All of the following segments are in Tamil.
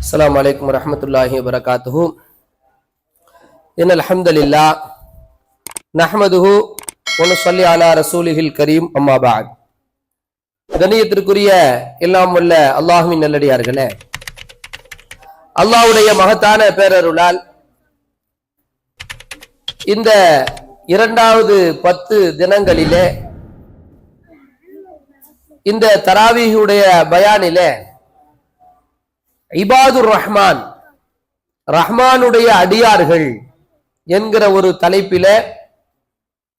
السلام عليكم ورحمة الله وبركاته إن الحمد لله نحمده ونصلي على رسوله الكريم أما بعد கண்ணியத்திற்குரிய எல்லாம் வல்ல அல்லாஹுவின் நல்லடியார்களே அல்லாஹ்வுடைய மகத்தான பேரருளால் இந்த இரண்டாவது பத்து தினங்களிலே இந்த தராவீஹுடைய பயானிலே இபாதுர் ரஹ்மான். ரஹ்மானுடைய அடியார்கள் என்கிற ஒரு தலைப்பில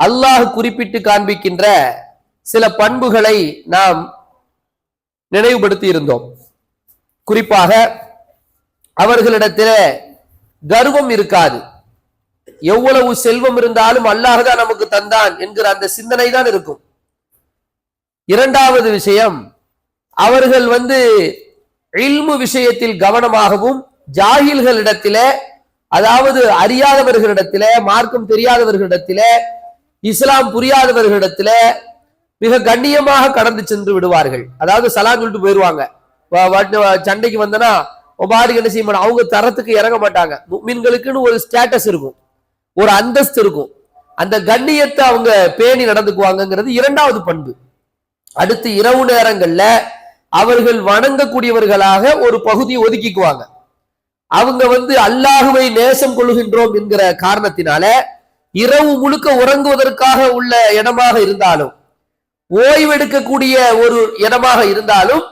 அல்லாஹ் குறிப்பிட்டு காண்பிக்கின்ற சில பண்புகளை நாம் நினைவுபடுத்தி இருந்தோம். குறிப்பாக அவர்களிடத்தில் கர்வம் இருக்காது. எவ்வளவு செல்வம் இருந்தாலும் அல்லாஹ் தான் நமக்கு தந்தான் என்கிற அந்த சிந்தனை தான் இருக்கும். இரண்டாவது விஷயம் அவர்கள் வந்து இல்மு விஷயத்தில் கவனமாகவும் ஜாகில்களிடத்தில அதாவது அறியாதவர்களிடத்தில மார்க்கம் தெரியாதவர்களிடத்தில இஸ்லாம் புரியாதவர்களிடத்தில மிக கண்ணியமாக கடந்து சென்று விடுவார்கள். அதாவது சலான் சொல்லிட்டு போயிடுவாங்க சண்டைக்கு வந்தனா ஒபாரி என்ன செய்ய அவங்க தரத்துக்கு இறங்க மாட்டாங்க. மீன்களுக்குன்னு ஒரு ஸ்டேட்டஸ் இருக்கும். ஒரு அந்தஸ்து இருக்கும். அந்த கண்ணியத்தை அவங்க பேணி நடந்துக்குவாங்கங்கிறது இரண்டாவது பண்பு. அடுத்து இரவு நேரங்கள்ல அவர்கள் வணங்கக்கூடியவர்களாக ஒரு பகுதியை ஒதுக்கிக்குவாங்க. அவங்க வந்து அல்லாஹுவை நேசம் கொள்கின்றோம் என்கிற காரணத்தினால இரவு முழுக்க உறங்குவதற்காக உள்ள இடமாக இருந்தாலும் ஓய்வெடுக்கக்கூடிய ஒரு இடமாக இருந்தாலும்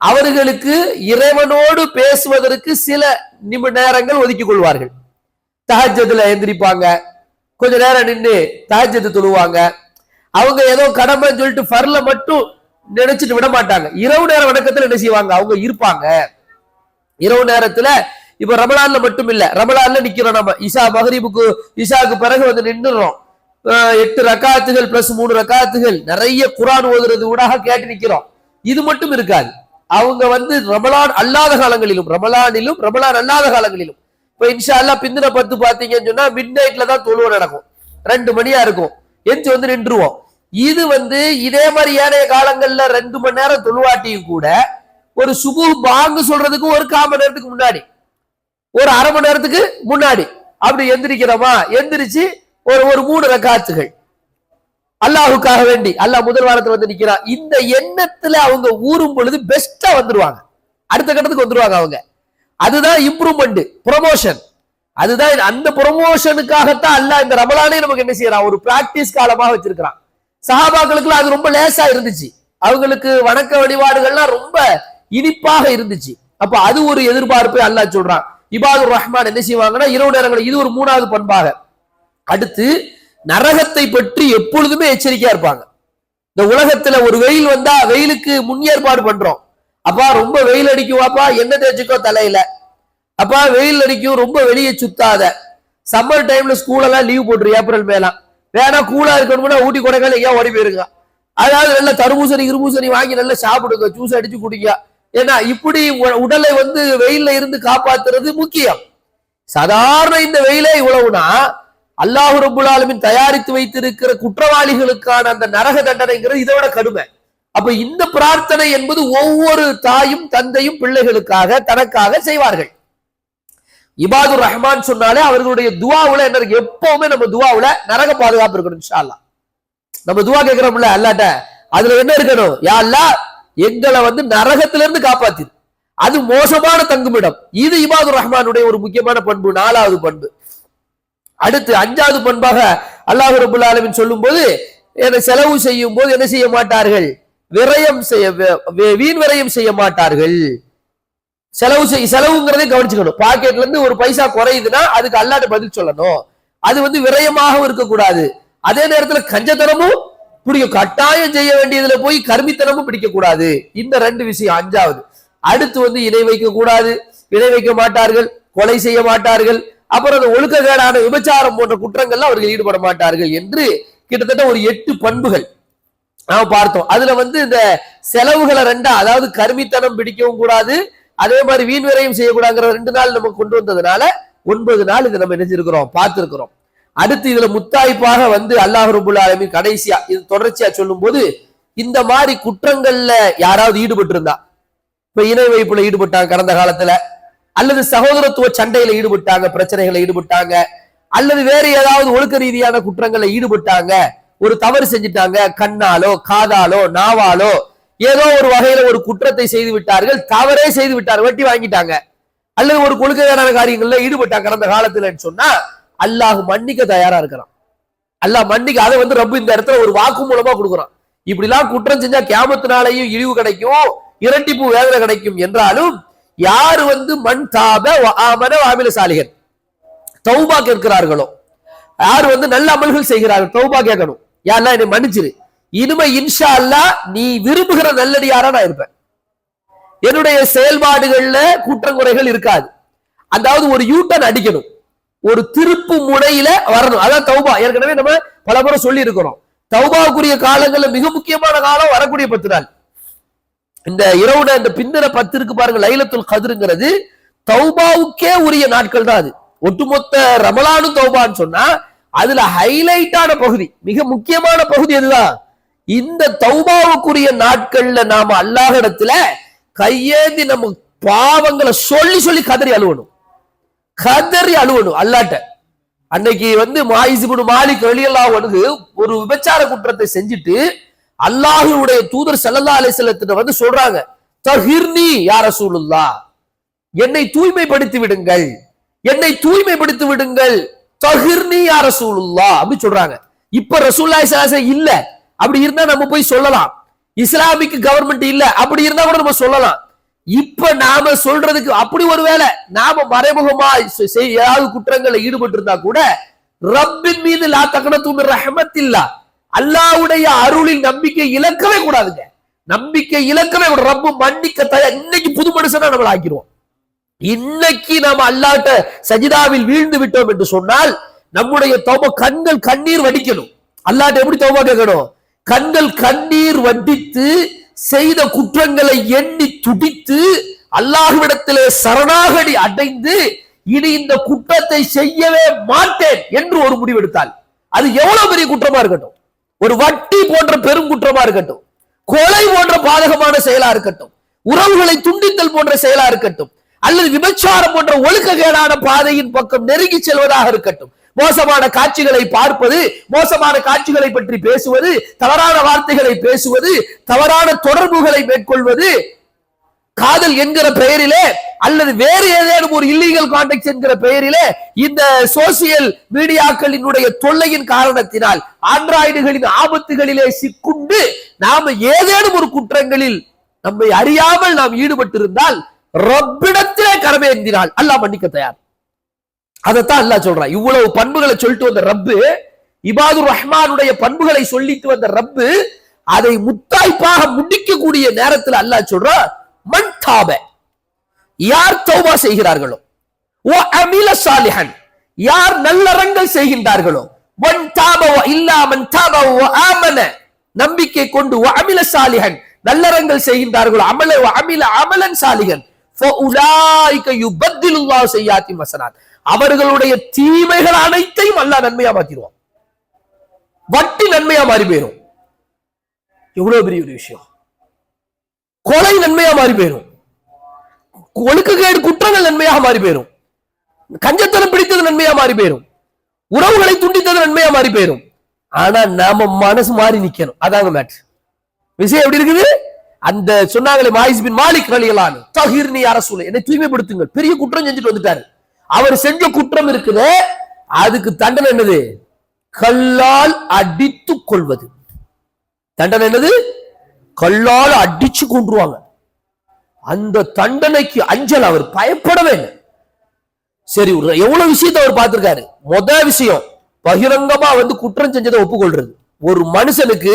அவர்களுக்கு இறைவனோடு பேசுவதற்கு சில நிமி நேரங்கள் ஒதுக்கிக் கொள்வார்கள் தஹஜத்துல எந்திரிப்பாங்க. கொஞ்ச நேரம் நின்று தஹஜத்து தொழுவாங்க. அவங்க ஏதோ கடமைன்னு சொல்லிட்டு ஃபர்ல மட்டும் நினைச்சிட்டு விட மாட்டாங்க. இரவு நேர வணக்கத்துல என்ன செய்வாங்க? அவங்க இருப்பாங்க. இரவு நேரத்துல இப்ப ரமலான்ல மட்டும் இல்ல ரமலான்ல நிக்கிறோம் நம்ம. இஷா மகரீபுக்கு இஷாக்கு பிறகு வந்து நின்றுறோம் எட்டு ரக்காத்துகள் பிளஸ் மூணு ரக்காத்துகள். நிறைய குரான் ஓதுறது ஊடாக கேட்டு நிக்கிறோம். இது மட்டும் இருக்காது. அவங்க வந்து ரமலான் அல்லாத காலங்களிலும் ரமலானிலும் ரமலான் அல்லாத காலங்களிலும். இப்ப இன்ஷா அல்லா பிந்தின பத்து பாத்தீங்கன்னு சொன்னா மிட் நைட்ல தான் தொழுவ நடக்கும். ரெண்டு மணியா இருக்கும். எஞ்சி வந்து நின்றுவோம். இது வந்து இதே மாதிரி ஏனைய காலங்கள்ல ரெண்டு மணி நேரம் தொழுவாட்டியும் கூட ஒரு சுபு பாங்கு சொல்றதுக்கு ஒரு கால் மணி நேரத்துக்கு முன்னாடி. ஒரு அரை மணி நேரத்துக்கு முன்னாடி. அப்படி எந்திரிக்கிறோமா? எந்திரிச்சு ஒரு ஒரு மூணு ரக்காத்துகள். அல்லாஹுக்காக வேண்டி. அல்லாஹ் முதல் வாரத்தில் வந்து நிக்கிறான். இந்த எண்ணத்துல அவங்க ஊறும் பொழுது பெஸ்டா வந்துருவாங்க. அடுத்த கட்டத்துக்கு வந்துருவாங்க அவங்க. அதுதான் இம்ப்ரூவ்மெண்ட் ப்ரொமோஷன் அதுதான் அந்த ப்ரொமோஷனுக்காகத்தான் அல்லாஹ் இந்த ரமலானே நமக்கு என்ன செய்யறான்? ஒரு பிராக்டிஸ் காலமாக வச்சிருக்கிறான். சஹாபாக்களுக்கு அது ரொம்ப லேசா இருந்துச்சு. அவங்களுக்கு வணக்க வழிபாடுகள்லாம் ரொம்ப இனிப்பாக இருந்துச்சு. அப்ப அது ஒரு எதிர்பார்ப்பை அல்லாஹ் சொல்றான். இபாதுர் ரஹ்மான் என்ன செய்வாங்கன்னா இரவு நேரங்கள் இது ஒரு மூணாவது பண்பாக. அடுத்து நரகத்தை பற்றி எப்பொழுதுமே எச்சரிக்கையா இருப்பாங்க. இந்த உலகத்துல ஒரு வெயில் வந்தா வெயிலுக்கு முன் ஏற்பாடு பண்றோம். அப்பா ரொம்ப வெயில் அடிக்குவாப்பா? என்ன தேய்ச்சிக்கோ தலையில. அப்பா வெயில் அடிக்கும் ரொம்ப வெளியே சுத்தாத. சம்மர் டைம்ல ஸ்கூலெல்லாம் லீவ் போட்டுரு ஏப்ரல் மேலாம். வேணா கூலா இருக்கணும்னா ஊட்டி கொடைக்கால எங்கேயா ஓடி போயிருங்க. அதாவது நல்ல தர்பூசணி இருபூசணி வாங்கி நல்லா சாப்பிடுங்க ஜூஸ் அடிச்சு குடிங்க. ஏன்னா இப்படி உடலை வந்து வெயில்ல இருந்து காப்பாத்துறது முக்கியம். சாதாரண இந்த வெயிலே இவ்வளவுனா அல்லாஹ் ரபுல்லாலுமின் தயாரித்து வைத்திருக்கிற குற்றவாளிகளுக்கான அந்த நரக தண்டனைங்கிறது இதை விட கடுமை. அப்ப இந்த பிரார்த்தனை என்பது ஒவ்வொரு தாயும் தந்தையும் பிள்ளைகளுக்காக தனக்காக செய்வார்கள். இபாதுர் ரஹ்மான் சொன்னாலே அவர்களுடைய துவாவுல என்ன இருக்கு? எப்பவுமே நம்ம துவாவுல நரக பாதுகாப்பு இருக்கணும் இன்ஷா நம்ம துவா கேட்கிறோம்ல அல்லாட்ட அதுல என்ன இருக்கணும்? யா எங்களை வந்து நரகத்துல இருந்து காப்பாத்திரு. அது மோசமான தங்குமிடம். இது இபாதுர் ரஹ்மானுடைய ஒரு முக்கியமான பண்பு நாலாவது பண்பு. அடுத்து அஞ்சாவது பண்பாக அல்லாஹ் ரபுல் ஆலமின் சொல்லும் போது என்ன செலவு செய்யும் போது என்ன செய்ய மாட்டார்கள்? விரயம் செய்ய வீண் விரயம் செய்ய மாட்டார்கள். செலவு செய் செலவுங்கிறதை கவனிச்சுக்கணும். பாக்கெட்ல இருந்து ஒரு பைசா குறையுதுன்னா அதுக்கு அல்லாட்ட பதில் சொல்லணும். அது வந்து விரயமாகவும் இருக்கக்கூடாது. அதே நேரத்துல கஞ்சத்தனமும் பிடிக்கும் கட்டாயம் செய்ய வேண்டியதுல போய் கருமித்தனமும் பிடிக்க கூடாது இந்த ரெண்டு விஷயம் அஞ்சாவது. அடுத்து வந்து இணை வைக்க கூடாது. இணை வைக்க மாட்டார்கள் கொலை செய்ய மாட்டார்கள். அப்புறம் அந்த ஒழுக்கக்கேடான விபச்சாரம் போன்ற குற்றங்கள்ல அவர்கள் ஈடுபட மாட்டார்கள் என்று கிட்டத்தட்ட ஒரு எட்டு பண்புகள் நாம் பார்த்தோம். அதுல வந்து இந்த செலவுகளை ரெண்டா அதாவது கருமித்தனம் பிடிக்கவும் கூடாது அதே மாதிரி வீண் விரையும் செய்யக்கூடாங்கிற ரெண்டு நாள் நம்ம கொண்டு வந்ததுனால ஒன்பது நாள் இதை நம்ம நினைச்சிருக்கிறோம் பார்த்திருக்கிறோம். அடுத்து இதுல முத்தாய்ப்பாக வந்து அல்லாஹ் ரபுல் கடைசியா இது தொடர்ச்சியா சொல்லும்போது இந்த மாதிரி குற்றங்கள்ல யாராவது ஈடுபட்டு இருந்தா இப்ப இணை வைப்புல ஈடுபட்டாங்க கடந்த காலத்துல. அல்லது சகோதரத்துவ சண்டையில ஈடுபட்டாங்க பிரச்சனைகளை ஈடுபட்டாங்க. அல்லது வேற ஏதாவது ஒழுக்க ரீதியான குற்றங்களை ஈடுபட்டாங்க. ஒரு தவறு செஞ்சுட்டாங்க கண்ணாலோ காதாலோ நாவாலோ ஏதோ ஒரு வகையில ஒரு குற்றத்தை செய்து விட்டார்கள் தவறே செய்து விட்டார் வட்டி வாங்கிட்டாங்க. அல்லது ஒரு கொள்கையான காரியங்கள்ல ஈடுபட்டாங்க கடந்த காலத்துலன்னு சொன்னா அல்லாஹ் மன்னிக்க தயாரா இருக்கிறான். அல்லாஹ் மன்னிக்க அதை வந்து ரப்பு இந்த இடத்துல ஒரு வாக்கு மூலமா கொடுக்குறான். இப்படிலாம் குற்றம் செஞ்சா கேமத்தினாலையும் இழிவு கிடைக்கும் இரட்டிப்பு வேதனை கிடைக்கும் என்றாலும் யாரு வந்து மண் தாப வ ஆமன வாமில சாலிகன் தௌபா கேட்கிறார்களோ? யார் வந்து நல்ல அமல்கள் செய்கிறார்கள்? தௌபா கேட்கணும். யாரெல்லாம் என்னை மன்னிச்சிரு? இனிமே இன்ஷா அல்லாஹ் நீ விரும்புகிற நல்லடியாரா நான் இருப்பேன். என்னுடைய செயல்பாடுகள்ல குற்றங்குறைகள் இருக்காது. அதாவது ஒரு யூட்டன் அடிக்கணும். ஒரு திருப்பு முனையில வரணும். அதான் தௌபா. ஏற்கனவே நம்ம பல முறை சொல்லி இருக்கிறோம் தௌபாவுக்குரிய காலங்கள்ல மிக முக்கியமான காலம் வரக்கூடிய பத்து நாள். இந்த இரவுல இந்த பிந்திர பத்து இருக்கு பாருங்க லைலத்துல் கதிருங்கிறது தௌபாவுக்கே உரிய நாட்கள் தான் அது. ஒட்டுமொத்த ரமலானும் தௌபான்னு சொன்னா அதுல ஹைலைட்டான பகுதி மிக முக்கியமான பகுதி எதுதான்? இந்த தௌபாவுக்குரிய நாட்கள்ல நாம அல்லாஹ் இடத்துல கையேந்தி நம்ம பாவங்களை சொல்லி சொல்லி கதறி அழுவணும். கதறி அழுவணும் அல்லாட்ட. அன்னைக்கு வந்து மாயிசுபுடு மாலிக் வெளியெல்லாம் வந்து ஒரு விபச்சார குற்றத்தை செஞ்சுட்டு அல்லாஹுடைய தூதர் செல்லல்லா அலைஹி வந்து சொல்றாங்க தஹிர்னி யார சூழுல்லா என்னை தூய்மைப்படுத்தி விடுங்கள். என்னை தூய்மைப்படுத்தி விடுங்கள். தஹிர்னி யார சூழல்லா அப்படி சொல்றாங்க. இப்ப ரசூலுல்லாஹி ஸல்லல்லாஹு இல்ல. அப்படி இருந்தா நம்ம போய் சொல்லலாம். இஸ்லாமிக் கவர்மெண்ட் இல்ல. அப்படி இருந்தா கூட நம்ம சொல்லலாம். இப்ப நாம சொல்றதுக்கு அப்படி ஒருவேளை நாம மறைமுகமா ஏதாவது குற்றங்களை ஈடுபட்டு இருந்தா கூட ரப்பின் மீது லா தகனத்தும் ரஹமத் இல்லா அல்லாஹ்வுடைய அருளில் நம்பிக்கை இழக்கவே கூடாதுங்க. நம்பிக்கை இழக்கவே கூடாது. ரப்பு மன்னிக்க தயார் இன்னைக்கு புது மனுஷனா நம்மள ஆக்கிடுவோம் இன்னைக்கு நாம அல்லாட்ட சஜிதாவில் வீழ்ந்து விட்டோம் என்று சொன்னால் நம்முடைய தௌபா கண்கள் கண்ணீர் வடிக்கணும். அல்லாட்ட எப்படி தௌபா கேட்கணும்? கண்கள் கண்ணீர் வட்டித்து செய்த குற்றங்களை எண்ணி துடித்து அல்லாஹ்விடத்திலே சரணாகடி அடைந்து இனி இந்த குற்றத்தை செய்யவே மாட்டேன் என்று ஒரு முடிவெடுத்தால் அது எவ்வளவு பெரிய குற்றமா இருக்கட்டும்? ஒரு வட்டி போன்ற பெரும் குற்றமா இருக்கட்டும். கொலை போன்ற பாதகமான செயலா இருக்கட்டும். உறவுகளை துண்டித்தல் போன்ற செயலா இருக்கட்டும். அல்லது விபச்சாரம் போன்ற ஒழுக்ககேடான பாதையின் பக்கம் நெருங்கி செல்வதாக இருக்கட்டும். மோசமான காட்சிகளை பார்ப்பது மோசமான காட்சிகளை பற்றி பேசுவது தவறான வார்த்தைகளை பேசுவது தவறான தொடர்புகளை மேற்கொள்வது காதல் என்கிற பெயரிலே அல்லது வேறு ஏதேனும் ஒரு இல்லீகல் கான்டாக்ட் என்கிற பெயரிலே இந்த சோசியல் மீடியாக்களினுடைய தொல்லையின் காரணத்தினால் ஆண்ட்ராய்டுகளின் ஆபத்துகளிலே சிக்குண்டு நாம ஏதேனும் ஒரு குற்றங்களில் நம்மை அறியாமல் நாம் ஈடுபட்டிருந்தால் ரப்பிடத்திலே கரமேந்தினால் அல்லாஹ் மன்னிக்க தயார். அதைத்தான் அல்லா சொல்றான். இவ்வளவு பண்புகளை சொல்லிட்டு வந்த ரப்பு இபாதுர் ரஹ்மானுடைய பண்புகளை சொல்லிட்டு வந்த ரப்பு அதை முத்தாய்ப்பாக முடிக்கக்கூடிய நேரத்தில் அல்லாஹ் சொல்றா மண் தாப. யார் தௌபா செய்கிறார்களோ ஓ அமில சாலிஹன். யார் நல்லறங்கள் செய்கின்றார்களோ ஒன் தாப இல்லாமன் இல்லா மன் தாப ஆமன. நம்பிக்கை கொண்டு ஓ அமில சாலிஹன். நல்லறங்கள் செய்கின்றார்களோ அமல அமில அமலன் சாலிஹன். ஃபஉலாயிக யுபத்திலுல்லாஹு செய்யாத்தி மசனாத் அவர்களுடைய தீமைகள் அனைத்தையும் அல்லா நன்மையா மாத்திடுவான். வட்டி நன்மையா மாறி போயிடும் எவ்வளவு பெரிய ஒரு விஷயம். கொலை நன்மையா மாறி போயிடும் ஒழுக்கக்கேடு குற்றங்கள் நன்மையாக மாறி போயிடும் கஞ்சத்தனம் பிடித்தது நன்மையா மாறி போயிடும் உறவுகளை துண்டித்தது நன்மையா மாறி போயிடும் ஆனா நாம மனசு மாறி நிக்கணும். அதாங்க மேட் விஷயம் எப்படி இருக்குது? அந்த சொன்னாங்களே மாயிஸ் பின் மாலிக் ரலியலான் தஹிர்னி அரசு என்னை தூய்மைப்படுத்துங்கள். பெரிய குற்றம் செஞ்சுட்டு வந்துட்டாரு. அவர் செஞ்ச குற்றம் இருக்குது. அதுக்கு தண்டனை என்னது? கல்லால் அடித்து கொள்வது. தண்டனை என்னது? கல்லால் அடிச்சு கொண்டுருவாங்க அந்த தண்டனைக்கு அஞ்சல் அவர் பயப்படவே இல்லை சரி ஒரு எவ்வளவு விஷயத்தை அவர் பார்த்திருக்காரு? முத விஷயம் பகிரங்கமா வந்து குற்றம் செஞ்சதை ஒப்புக்கொள்றது. ஒரு மனுஷனுக்கு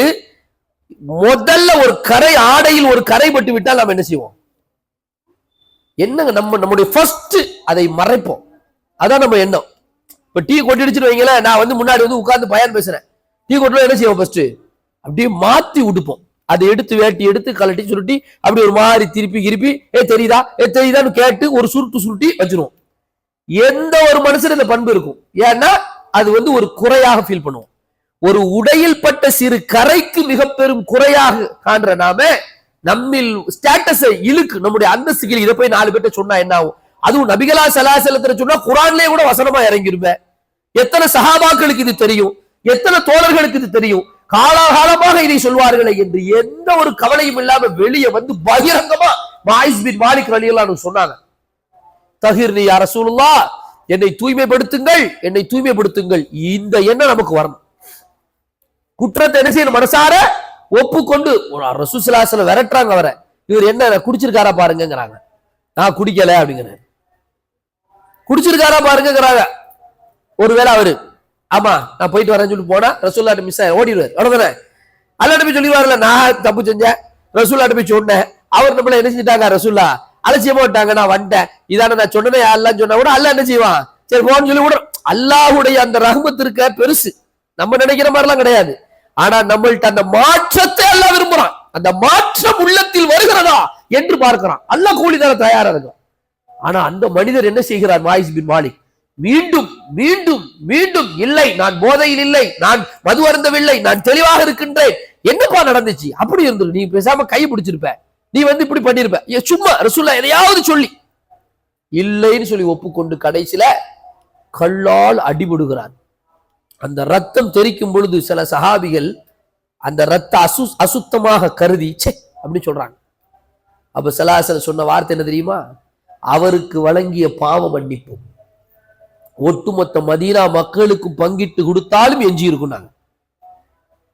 முதல்ல ஒரு கரை ஆடையில் ஒரு கரை பட்டு விட்டால் நாம் என்ன செய்வோம்? என்னங்க நம்ம நம்முடைய ஃபர்ஸ்ட் அதை மறைப்போம். அதான் நம்ம எண்ணம். இப்போ டீ கொட்டிடுச்சுன்னு வைங்களேன் நான் வந்து முன்னாடி வந்து உட்காந்து பயன் பேசுறேன். டீ கொட்டினா என்ன செய்வோம் ஃபர்ஸ்ட் அப்படியே மாத்தி உடுப்போம். அதை எடுத்து வேட்டி எடுத்து கலட்டி சுருட்டி அப்படி ஒரு மாதிரி திருப்பி கிருப்பி ஏ தெரியுதா? ஏ தெரியுதான்னு கேட்டு ஒரு சுருட்டு சுருட்டி வச்சிருவோம். எந்த ஒரு மனுஷன் இந்த பண்பு இருக்கும். ஏன்னா அது வந்து ஒரு குறையாக ஃபீல் பண்ணுவோம். ஒரு உடையில் பட்ட சிறு கரைக்கு மிக பெரும் குறையாக காண்ற நாம நம்மில் ஸ்டேட்டஸை இழுக்கு நம்முடைய அந்தஸ்துகள் இதை போய் நாலு பேர்ட்ட சொன்னா என்ன ஆகும்? அதுவும் நபிகளா சலாசலத்துல சொன்னா குரான்லயே கூட வசனமா இறங்கிருப்பேன் எத்தனை சகாபாக்களுக்கு இது தெரியும்? எத்தனை தோழர்களுக்கு இது தெரியும்? காலாகாலமாக இதை சொல்வார்களே என்று எந்த ஒரு கவலையும் இல்லாம வெளியே வந்து பகிரங்கமா வாய்ஸ் பின் மாலிக் ரலியல்லாஹு சொன்னாங்க. தகிர் நீ அரசூலுல்லா என்னை தூய்மைப்படுத்துங்கள் என்னை தூய்மைப்படுத்துங்கள். இந்த எண்ணம் நமக்கு வரணும். குற்றத்தை என்ன செய்யணும்? மனசார ஒப்புக்கொண்டு ரசூசலாசல விரட்டுறாங்க அவரை. இவர் என்ன குடிச்சிருக்காரா பாருங்கிறாங்க நான் குடிக்கல அப்படிங்கிறாரு. குடிச்சிருக்காரா பாருங்கிறாங்க ஒருவேளை அவரு. ஆமா நான் போயிட்டு வரேன்னு சொல்லி போனா ரசூல்லாட்ட மிஸ் ஆகி ஓடிடுவார். அவ்வளவுதானே? அல்லாட்ட போய் சொல்லிடுவாருல நான் தப்பு செஞ்சேன். ரசூல்லாட்ட போய் சொன்னேன். அவர் நம்மள என்ன செஞ்சிட்டாங்க ரசூல்லா? அலட்சியமா விட்டாங்க நான் வந்துட்டேன். இதான நான் சொன்னதே அல்லான்னு சொன்னா கூட அல்ல என்ன செய்வான்? சரி போன்னு சொல்லி விடுறோம் அல்லாஹுடைய அந்த ரகுமத்திற்க இருக்க பெருசு. நம்ம நினைக்கிற மாதிரிலாம் கிடையாது. ஆனா நம்மள்ட்ட அந்த மாற்றத்தை எல்லாம் விரும்புறான். அந்த மாற்றம் உள்ளத்தில் வருகிறதா என்று பார்க்கிறான். அல்ல கூலி தர தயாரா இருக்கும் ஆனா அந்த மனிதர் என்ன செய்கிறார் வாயிஸ் பின் மாலிக்? மீண்டும் மீண்டும் மீண்டும் இல்லை நான் போதையில் இல்லை நான் மது அருந்தவில்லை நான் தெளிவாக இருக்கின்றேன். என்னப்பா நடந்துச்சு? அப்படி இருந்து நீ பேசாம கை பிடிச்சிருப்ப. நீ வந்து இப்படி பண்ணிருப்ப. ஏ, சும்மா ரசூல்லா எதையாவது சொல்லி. இல்லைன்னு சொல்லி ஒப்புக்கொண்டு கடைசியில கல்லால் அடிபடுகிறார். அந்த ரத்தம் தெரிக்கும் பொழுது சில சகாபிகள் அந்த ரத்த அசு அசுத்தமாக கருதி ச்சே அப்படின்னு சொல்றாங்க. அப்ப சலாசல் சொன்ன வார்த்தை என்ன தெரியுமா? அவருக்கு வழங்கிய பாவ மன்னிப்பு ஒட்டுமொத்த மதீனா மக்களுக்கு பங்கிட்டு கொடுத்தாலும் எஞ்சி இருக்கும் நாங்க.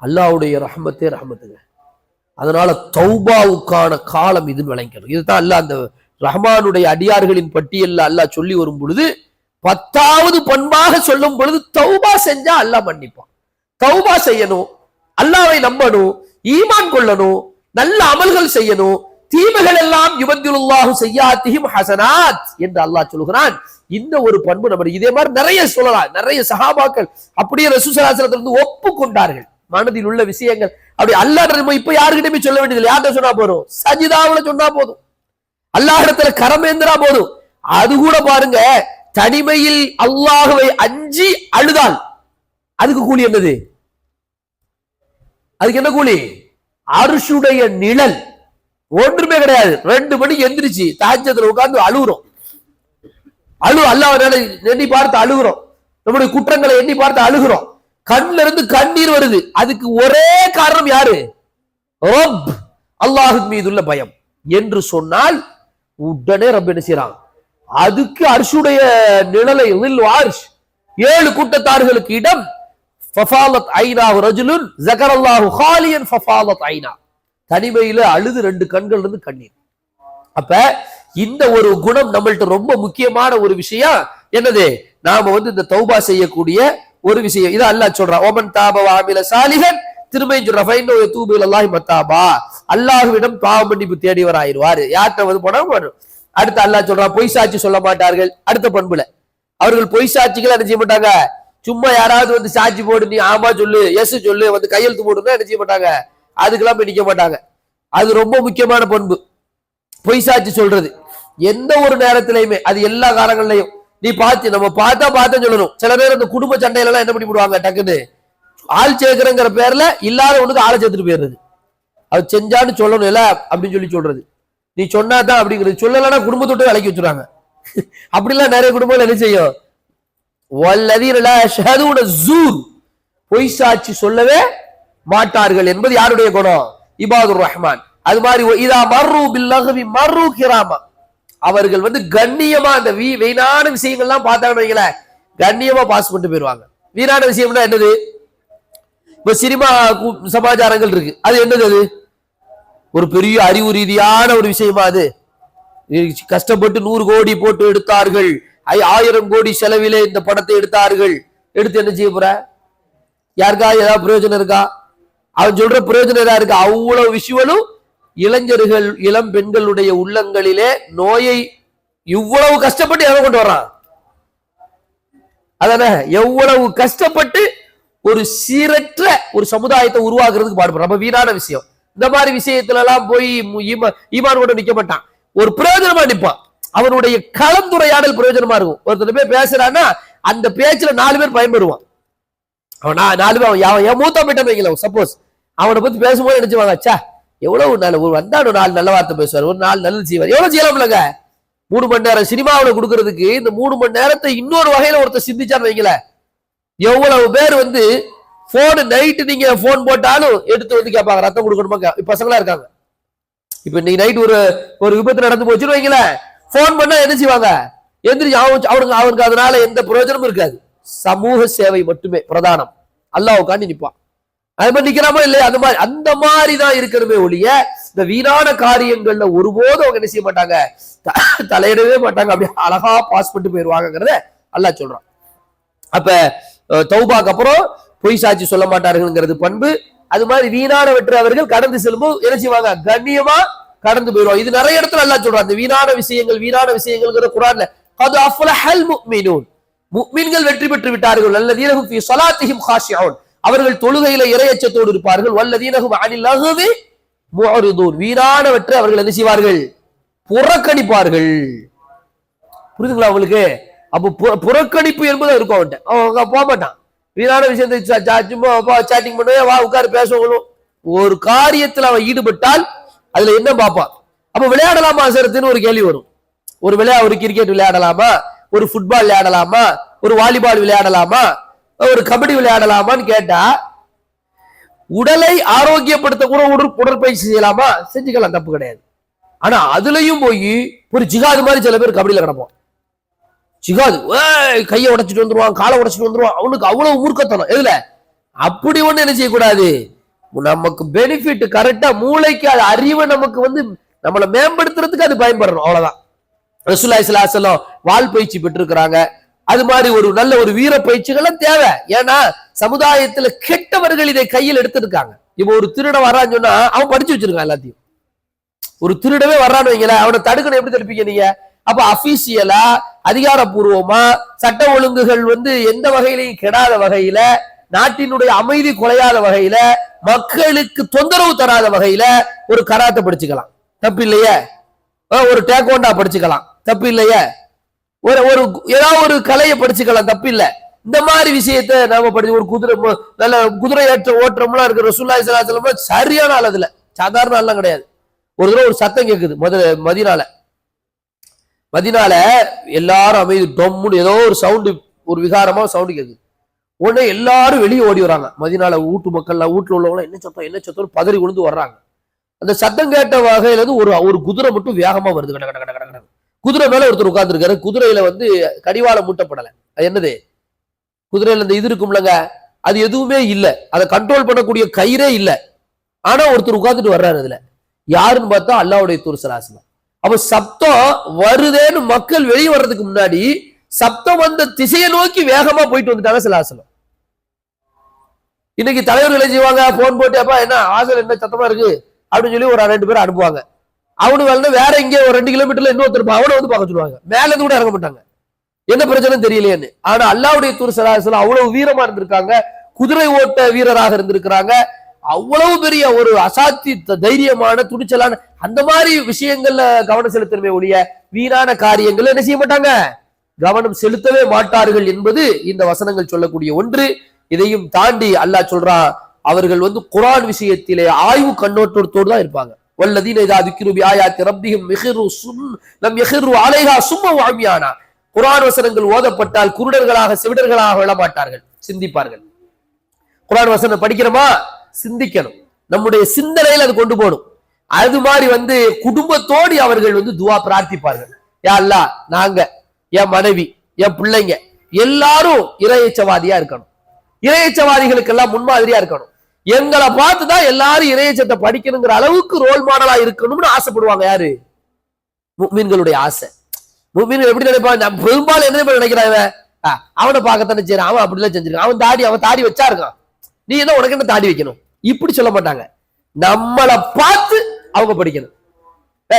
அல்லாஹ்வுடைய ரஹமத்தே ரஹமத்துங்க. அதனால தௌபாவுக்கான காலம் இது விளங்கிறோம் இதுதான் அல்லாஹ் அந்த ரஹ்மானுடைய அடியார்களின் பட்டியல்ல அல்லாஹ் சொல்லி வரும் பொழுது பத்தாவது பண்பாக சொல்லும் பொழுது தௌபா செஞ்சா அல்லாஹ் மன்னிப்பான். தௌபா செய்யணும் அல்லாவை நம்பணும் ஈமான் கொள்ளணும் நல்ல அமல்கள் செய்யணும் தீமைகள் எல்லாம் யுபத்தியுல்லாஹு செய்யாத்திஹிம் ஹசனாத் என்று அல்லாஹ் சொல்கிறான். இந்த ஒரு பண்பு நம்ம இதே மாதிரி நிறைய சொல்லலாம். நிறைய சகாபாக்கள் அப்படியே ஒப்பு ஒப்புக்கொண்டார்கள். மனதில் உள்ள விஷயங்கள். அப்படி அல்லாஹ் நம்ம இப்ப யாருக்கிட்டயுமே சொல்ல வேண்டியதில்லை. யார்கிட்ட சொன்னா போதும்? சஜிதாவில் சொன்னா போதும். அல்லாஹிடத்துல கரமேந்திரா போதும். அது கூட பாருங்க தனிமையில் அல்லாஹுவை அஞ்சி அழுதால் அதுக்கு கூலி என்னது? அதுக்கு என்ன கூலி? அருஷுடைய நிழல். ஒன்றுமே கிடையாது. ரெண்டு மணிக்கு எந்திரிச்சு தாஜத்துல உட்கார்ந்து அழுகுறோம். அழு அல்லாஹ் எண்ணி பார்த்து அழுகுறோம். நம்முடைய குற்றங்களை எண்ணி பார்த்து அழுகுறோம். கண்ணுல இருந்து கண்ணீர் வருது. அதுக்கு ஒரே காரணம் யாரு? ரப். அல்லாஹின் மீதுள்ள பயம். என்று சொன்னால் உடனே ரப் என்ன செய்யறான் அதுக்கு அரிசுடைய நிழலை வில் வாரிஷ் ஏழு கூட்டத்தார்களுக்கு இடம். ஃபஃபாலத் ஐனா ரஜுலுன் ஜகரல்லாஹு ஹாலியன் ஃபஃபாலத் ஐனா. தனிமையில அழுது ரெண்டு கண்கள் இருந்து கண்ணீர். அப்ப இந்த ஒரு குணம் நம்மள்ட்ட ரொம்ப முக்கியமான ஒரு விஷயம். என்னது? நாம வந்து இந்த தௌபா செய்யக்கூடிய ஒரு விஷயம். இதை அல்லாஹ் சொல்றான். ஓமன் தாப வாமில சாலிகன் திரும்ப ரஃபைனோ தூபு அல்லாஹி மத்தாபா. அல்லாஹுவிடம் பாவ மன்னிப்பு தேடிவர் ஆயிடுவாரு. யார்கிட்ட வந்து போனா வரும். அடுத்து அல்லாஹ் சொல்றான் பொய் சாட்சி சொல்ல மாட்டார்கள். அடுத்த பண்புல. அவர்கள் பொய் சாட்சிகள் என்ன செய்ய மாட்டாங்க? சும்மா யாராவது வந்து சாட்சி போடு நீ ஆமா சொல்லு எஸ் சொல்லு வந்து கையெழுத்து போடுன்னா என்ன செய்ய மாட்டாங்க? அதுக்கெல்லாம் போய் நிற்க மாட்டாங்க. அது ரொம்ப முக்கியமான பண்பு. பொய் சாட்சி சொல்றது. எந்த ஒரு நேரத்திலையுமே அது எல்லா காலங்கள்லயும். நீ பார்த்து நம்ம பார்த்தா பார்த்தா சொல்லணும். சில பேர் அந்த குடும்ப சண்டையில எல்லாம் என்ன பண்ணி போடுவாங்க டக்குன்னு. ஆள் சேர்க்கிறங்கிற பேர்ல இல்லாத ஒண்ணுக்கு ஆளை சேர்த்துட்டு போயிடுறது. அது செஞ்சான்னு சொல்லணும் இல்ல அப்படின்னு சொல்லி சொல்றது. நீ சொன்னாதான் அப்படிங்கிறது. சொல்லலைன்னா குடும்பத்தோட்டு விலைக்கு வச்சுருவாங்க. அப்படிலாம் நிறைய குடும்பங்கள் என்ன செய்யும்? வல்லதீன லா யஷ்ஹதூன பொய் சாட்சி சொல்லவே மாட்டார்கள் என்பது யாருடைய குணம்? இபாதுர் ரஹ்மான். அது மாதிரி ஒ- இதா மர்ரு பில்லஹவி மர்ரு கிராமா. அவர்கள் வந்து கண்ணியமா அந்த வீ வீணான விஷயங்கள்லாம் பார்த்தாங்கன்னு வைங்களேன் கண்ணியமா பாஸ் பண்ணிட்டு போயிருவாங்க வீணான விஷயம்னா என்னது? இப்ப சினிமா கு- சமாச்சாரங்கள் இருக்கு. அது என்னது அது? ஒரு பெரிய அறிவு ரீதியான ஒரு விஷயமா அது. கஷ்டப்பட்டு நூறு கோடி போட்டு எடுத்தார்கள். ஐ- ஆயிரம் கோடி செலவிலே இந்த படத்தை எடுத்தார்கள். எடுத்து என்ன செய்ய போற? யாருக்கா ஏதாவது பிரயோஜனம் இருக்கா? அவன் சொல்ற பிரயோஜனம் எதா இருக்கு? அவ்வளவு விஷுவலும் இளைஞர்கள் இளம் பெண்களுடைய உள்ளங்களிலே நோயை இவ்வளவு கஷ்டப்பட்டு எதை கொண்டு வர்றான்? அதான? எவ்வளவு கஷ்டப்பட்டு ஒரு சீரற்ற ஒரு சமுதாயத்தை உருவாக்குறதுக்கு பாடுபடும் ரொம்ப வீணான விஷயம். இந்த மாதிரி விஷயத்துல எல்லாம் போய் ஈமான் கூட நிக்க மாட்டான். ஒரு பிரயோஜனமா நிற்பான் அவனுடைய கலந்துரையாடல் பிரயோஜனமா இருக்கும். ஒருத்தர் போய் பேசுறான்னா அந்த பேச்சுல நாலு பேர் பயன்பெறுவான். அவன் நாலு பேர் அவன் என் மூத்த போயிட்டான் வைங்களேன் சப்போஸ் அவனை பத்தி பேசும்போது நினைச்சுவாங்க அச்சா எவ்வளவு நல்ல ஒரு வந்தாடு நாலு நல்ல வார்த்தை பேசுவார் ஒரு நாலு நல்லது செய்வார். எவ்வளவு செய்யலாம்லங்க? மூணு மணி நேரம் சினிமாவில் கொடுக்கறதுக்கு இந்த மூணு மணி நேரத்தை இன்னொரு வகையில ஒருத்தர் சிந்திச்சான்னு வைங்களேன். எவ்வளவு பேர் வந்து போன் நைட்டு நீங்க போன் போட்டாலும் எடுத்து வந்து கேட்பாங்க ரத்தம் கொடுக்கணுமா? பசங்களா இருக்காங்க. இப்ப இன்னைக்கு நைட் ஒரு ஒரு விபத்து நடந்து போச்சுன்னு வைங்களேன். போன் பண்ணா என்ன செய்வாங்க? எந்திரிச்சு அவன் அவனுக்கு அவனுக்கு அதனால எந்த பிரயோஜனமும் இருக்காது. சமூக சேவை மட்டுமே பிரதானம். அல்லாஹ் உட்காந்து நிற்பான் அது மாதிரி நிக்கிறாமோ இல்லையா அந்த மாதிரி அந்த மாதிரி தான் இருக்கணுமே ஒழிய இந்த வீணான காரியங்கள்ல ஒருபோதும் அவங்க என்ன செய்ய மாட்டாங்க? த- தலையிடவே மாட்டாங்க. அப்படியே அழகா பாஸ் பண்ணிட்டு போயிடுவாங்கிறத அல்லாஹ் சொல்றான். அப்ப தௌபாக்கு அப்புறம் பொய் சாட்சி சொல்ல மாட்டார்கள்ங்கிறது பண்பு. அது மாதிரி வீணானவற்றை அவர்கள் கடந்து செல்லும்போது என்ன செய்வாங்க? கண்ணியமா கடந்து போயிடுவோம் இது நிறைய இடத்துல அல்லாஹ் சொல்றான். அந்த வீணான விஷயங்கள் வீணான விஷயங்கள்ங்கிற குரான்ல அது அஃபலஹல் முக்மீனூன். முக்மீன்கள் வெற்றி பெற்று விட்டார்கள். அல்லது சலாத்திஹிம் ஸலாத்திஹிம் அவர்கள் தொழுகையில இரையச்சத்தோடு இருப்பார்கள். வல்லதீனகும் அனில் முகருதூர் வீரானவற்றை வீணானவற்றை அவர்கள் என்ன செய்வார்கள்? புறக்கணிப்பார்கள். புரியுதுங்களா உங்களுக்கு? அப்போ புறக்கணிப்பு என்பது இருக்கும் அவன்கிட்ட. அவங்க போக மாட்டான். வீணான விஷயத்தை ச- ச- சும்மா சேட்டிங் பண்ணுவே வா உட்காரு பேசுவோம். ஒரு காரியத்தில் அவன் ஈடுபட்டால் அதுல என்ன பார்ப்பான்? அப்ப விளையாடலாமா சரத்துன்னு ஒரு கேள்வி வரும். ஒரு விளையா ஒரு கிரிக்கெட் விளையாடலாமா? ஒரு ஃபுட்பால் விளையாடலாமா? ஒரு வாலிபால் விளையாடலாமா? ஒரு கபடி விளையாடலாமான்னு கேட்டா உடலை ஆரோக்கியப்படுத்த கூட உடற் உடற்பயிற்சி செய்யலாமா? செஞ்சுக்கலாம் தப்பு கிடையாது. ஆனா அதுலயும் போய் ஒரு ஜிகாது மாதிரி சில பேர் கபடியில கிடப்போம் ஜிகாது கையை உடைச்சிட்டு வந்துருவான் காலை உடைச்சிட்டு வந்துருவான். அவனுக்கு அவ்வளவு ஊர்க்கத்தனம் எதுல? அப்படி ஒண்ணு என்ன செய்யக்கூடாது? நமக்கு பெனிஃபிட் கரெக்டா மூளைக்கு அது அறிவை நமக்கு வந்து நம்மளை மேம்படுத்துறதுக்கு அது பயன்படணும் அவ்வளவுதான். ரசூலுல்லாஹி ஸல்லல்லாஹு வால் பயிற்சி பெற்றிருக்கிறாங்க. அது மாதிரி ஒரு நல்ல ஒரு வீர பயிற்சிகளும் தேவை. ஏன்னா சமுதாயத்துல கெட்டவர்கள் இதை கையில் எடுத்திருக்காங்க. இப்போ ஒரு திருட வர்றான்னு சொன்னா அவன் படிச்சு வச்சிருக்கான் எல்லாத்தையும். ஒரு திருடவே வர்றான்னு வைங்களேன் அவனை தடுக்கணும் எப்படி தடுப்பீங்க நீங்க? அப்ப அபிஷியலா அதிகாரப்பூர்வமா சட்ட ஒழுங்குகள் வந்து எந்த வகையிலையும் கெடாத வகையில நாட்டினுடைய அமைதி குலையாத வகையில மக்களுக்கு தொந்தரவு தராத வகையில ஒரு கராத்தை படிச்சுக்கலாம். தப்பு இல்லையே? ஒரு டேக்கோண்டா படிச்சுக்கலாம். தப்பு இல்லையே? ஒரு ஒரு ஏதாவது ஒரு கலையை படிச்சுக்கலாம் தப்பில்லை. இந்த மாதிரி விஷயத்த நாம படிச்சு ஒரு குதிரை நல்ல குதிரை ஏற்ற ஓட்டுறோம்லாம் இருக்கிற ரசூல்லாய் சலாசலம் சரியான ஆள் அதுல. சாதாரண ஆள்லாம் கிடையாது. ஒரு தடவை ஒரு சத்தம் கேட்குது முதல்ல மதினால. மதினால எல்லாரும் அமைதி டொம்முன்னு ஏதோ ஒரு சவுண்டு ஒரு விகாரமா சவுண்டு கேட்குது உடனே எல்லாரும் வெளியே ஓடி வராங்க. மதினால வீட்டு மக்கள்லாம் வீட்டுல உள்ளவங்க என்ன சத்தம் என்ன சத்தம் பதறி விழுந்து வர்றாங்க. அந்த சத்தம் கேட்ட வகையில இருந்து ஒரு ஒரு குதிரை மட்டும் வேகமா வருது கட கட கட கட. குதிரை மேல ஒருத்தர் உட்கார்ந்துருக்காரு. குதிரையில வந்து கடிவாளம் மூட்டப்படலை. அது என்னது? குதிரையில இந்த இது இருக்கும்லங்க. அது எதுவுமே இல்லை. அதை கண்ட்ரோல் பண்ணக்கூடிய கயிறே இல்லை. ஆனா ஒருத்தர் உட்கார்ந்துட்டு வர்றாரு அதுல. யாருன்னு பார்த்தா அல்லாவுடைய துருசலாசனம் அப்ப சப்தம் வருதேன்னு மக்கள் வெளியே வர்றதுக்கு முன்னாடி சப்தம் வந்த திசையை நோக்கி வேகமா போயிட்டு வந்துட்டாங்க சிலாசனம் இன்னைக்கு தலைவர்கள் செய்வாங்க? போன் போட்டு அப்பா என்ன? ஆசல் என்ன? சத்தமா இருக்கு? அப்படின்னு சொல்லி ஒரு ரெண்டு பேரும் அனுப்புவாங்க. அவனு வந்து வேற எங்கேயோ ஒரு ரெண்டு கிலோமீட்டர்ல இன்னொருத்தர் அவனை வந்து பார்க்க சொல்லுவாங்க. மேல இருந்து கூட இறங்க மாட்டாங்க. என்ன பிரச்சனை தெரியலையேன்னு. ஆனா அல்லாவுடைய தூர் சலாசலம் அவ்வளவு வீரமா இருந்திருக்காங்க. குதிரை ஓட்ட வீரராக இருந்திருக்கிறாங்க. அவ்வளவு பெரிய ஒரு அசாத்தி த- தைரியமான துணிச்சலான அந்த மாதிரி விஷயங்கள்ல கவனம் செலுத்தணுமே ஒழிய வீணான காரியங்கள் என்ன செய்ய மாட்டாங்க? கவனம் செலுத்தவே மாட்டார்கள் என்பது இந்த வசனங்கள் சொல்லக்கூடிய ஒன்று. இதையும் தாண்டி அல்லாஹ் சொல்றான் அவர்கள் வந்து குரான் விஷயத்திலே ஆய்வு கண்ணோட்டத்தோடு தான் இருப்பாங்க. வல்லதீன இதா திக்ரு பி ஆயாத்தி ரப்பிஹிம் யஹிரு சும் லம் யஹிரு அலைஹா சும்ம வாமியானா குர்ஆன் வசனங்கள் ஓதப்பட்டால் குருடர்களாக செவிடர்களாக விழமாட்டார்கள். சிந்திப்பார்கள். குர்ஆன் வசனம் படிக்கிறோமா? சிந்திக்கணும். நம்முடைய சிந்தனையில அது கொண்டு போகணும். அது மாதிரி வந்து குடும்பத்தோடு அவர்கள் வந்து துவா பிரார்த்திப்பார்கள். யா அல்லா நாங்க என் மனைவி என் பிள்ளைங்க எல்லாரும் இறையச்சவாதியா இருக்கணும். இறையச்சவாதிகளுக்கெல்லாம் முன்மாதிரியா இருக்கணும். எங்களை பார்த்து தான் எல்லாரும் இறையச்சத்தை படிக்கணுங்கிற அளவுக்கு ரோல் மாடலா இருக்கணும்னு ஆசைப்படுவாங்க யாரு? முக்மீன்களுடைய ஆசை. மீன்கள் எப்படி நினைப்பாங்க? பெரும்பாலும் என்ன நினைக்கிறாங்க அவனை பார்க்கத்தானே செய்யறான். அவன் அப்படிலாம் செஞ்சிருக்கான். அவன் தாடி அவன் தாடி வச்சா இருக்கான். நீ என்ன உனக்கு என்ன தாடி வைக்கணும்? இப்படி சொல்ல மாட்டாங்க. நம்மளை பார்த்து அவங்க படிக்கணும்.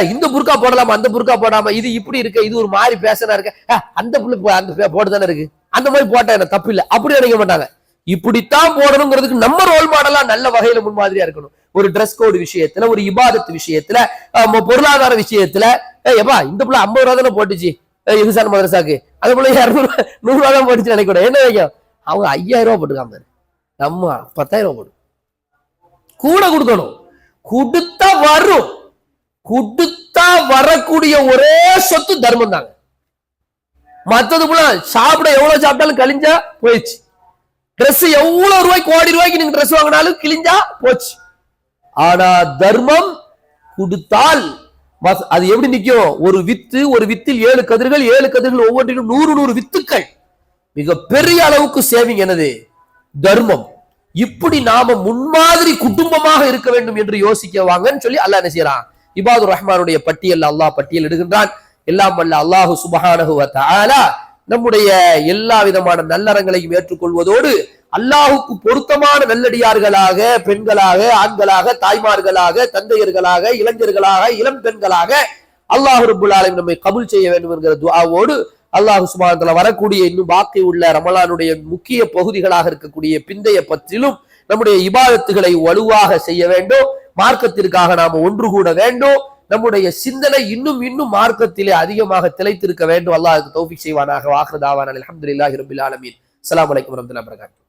இந்த புர்கா போடலாமா? அந்த புர்கா போடாம இது இப்படி இருக்கு இது ஒரு மாதிரி பேசனா இருக்கு. ஏ, அந்த புள்ள அந்த பே- போட்டுதானே இருக்கு. அந்த மாதிரி போட்டா என்ன? தப்பு இல்லை. அப்படி நினைக்க மாட்டாங்க. இப்படித்தான் போடணுங்கிறதுக்கு நம்ம ரோல் மாடலா நல்ல வகையில முன்மாதிரியா இருக்கணும். ஒரு ட்ரெஸ் கோடு விஷயத்துல ஒரு இபாதத்து விஷயத்துல பொருளாதார விஷயத்துல. ஏப்பா இந்த புள்ள ஐம்பது ரூபா தானே போட்டுச்சு? ஏய், மதரசாக்கு. அது போல இரநூறு நூறு ரூபா தான் போட்டுச்சு நினைக்கூடாது என்ன வைக்கும் அவங்க ஐயாயிரம் ரூபாய் போட்டுக்காம நம்ம பத்தாயிரம் ரூபாய் போடும் கூட கொடுக்கணும். கொடுத்தா வரும். கொடுத்தா கொடுத்தா வரக்கூடிய ஒரே சொத்து தர்மம் தாங்க மத்தது போல சாப்பிட எவ்வளவு சாப்பிட்டாலும் கழிஞ்சா போயிடுச்சு. Dress எவ்வளவு ரூபாய்க்கு கோடி ரூபாய்க்கு நீங்க ட்ரெஸ் வாங்கினாலும் கிழிஞ்சா போச்சு. ஆனா தர்மம் கொடுத்தால் அது எப்படி நிக்கும்? ஒரு வித்து ஒரு வித்தில் ஏழு கதிர்கள் ஏழு கதிர்கள் ஒவ்வொன்றிலும் நூறு நூறு வித்துக்கள். மிக பெரிய அளவுக்கு சேவிங் எனது தர்மம். இப்படி நாம முன்மாதிரி குடும்பமாக இருக்க வேண்டும் என்று யோசிக்க வாங்கன்னு சொல்லி அல்லாஹ் என்ன செய்யறான்? இபாதுர் ரஹ்மானுடைய பட்டியல் அல்லாஹ் பட்டியல் இடுகின்றான். எல்லாம் வல்ல அல்லாஹு சுபஹானஹு வ தஆலா. நம்முடைய எல்லா விதமான நல்லறங்களையும் ஏற்றுக்கொள்வதோடு அல்லாஹுக்கு பொருத்தமான நல்லடியார்களாக பெண்களாக ஆண்களாக தாய்மார்களாக தந்தையர்களாக இளைஞர்களாக இளம் பெண்களாக அல்லாஹ் ரபுல்லாலையும் நம்மை கபுல் செய்ய வேண்டும் என்கிற துவாவோடு அல்லாஹ் சுபானத்துல வரக்கூடிய இன்னும் பாக்கி உள்ள ரமலானுடைய முக்கிய பகுதிகளாக இருக்கக்கூடிய பிந்தைய பற்றிலும் நம்முடைய இபாதத்துகளை வலுவாக செய்ய வேண்டும். மார்க்கத்திற்காக நாம ஒன்று கூட வேண்டும். நம்முடைய சிந்தனை இன்னும் இன்னும் மார்க்கத்திலே அதிகமாக திளைத்திருக்க வேண்டும். அல்லாஹ் தௌஃபிக் செய்வானாக. வாஹ்ரதாவான் அலமதுல்லாஹி ரபில் ஆலமீன். அலாம் வலைக்கம் வரமத்துல வரகாத்து